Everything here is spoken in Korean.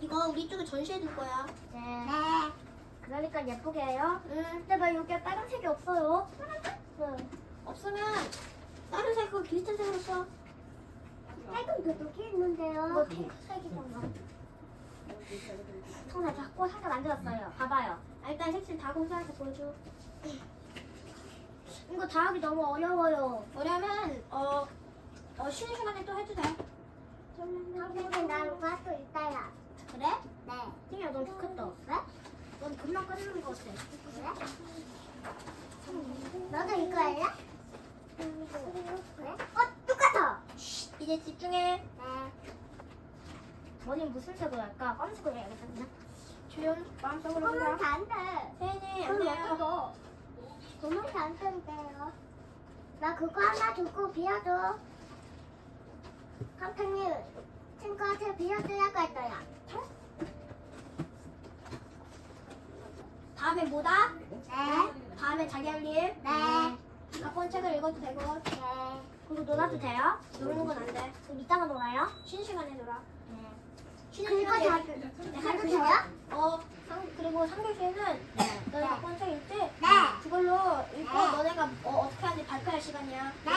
이거 우리 쪽에 전시해 둘 거야. 네. 네. 그러니까 예쁘게 해요. 응. 근데 왜 여기에 빨간색이 없어요? 네. 없으면 다른 색 그거 비슷한 색으로 써. 빨간 도둑이 있는데요. 이거 핑크색이잖아. 정말 자꾸 하나 만들었어요. 봐봐요. 아, 일단 색칠 다 공부해서 보여줘. 이거 다 하기 너무 어려워요. 어려면 어, 어 쉬는 시간에 또 해도 돼. 선생님 나 이거 할 수 있어요. 그래? 네. 팅이야, 넌 좋겠다. 그래? 넌 금방 끝내는 거 같아. 그래? 너도 이거 할래? 그래? 어 똑같아. 이제 집중해. 네. 머리는 무슨 색으로 할까? 검은색으로 해야겠다. 그냥. 조용. 마음속으로 그러면 해라. 안 돼. 세인이 안 그럼 돼요. 어떡해? 그러면 안 된대요. 나 그거 하나 두고 비워줘. 선생님 친구한테 비워주라고 했어요. 다음에 뭐다? 네. 다음에 자기 할 일. 네. 갖고 온 책을 읽어도 되고 네. 그리고 놀아도 돼요? 노는 건 안 돼. 그럼 이따가 놀아요? 쉬는 시간에 놀아. 네. 쉬는 그거 시간에 다 네, 해도 할 돼요? 어, 상, 그리고 상교시에는 너네 네. 갖고 온 책 있지? 네. 그걸로 읽고 네. 너네가 어, 어떻게 하는지 발표할 시간이야. 네.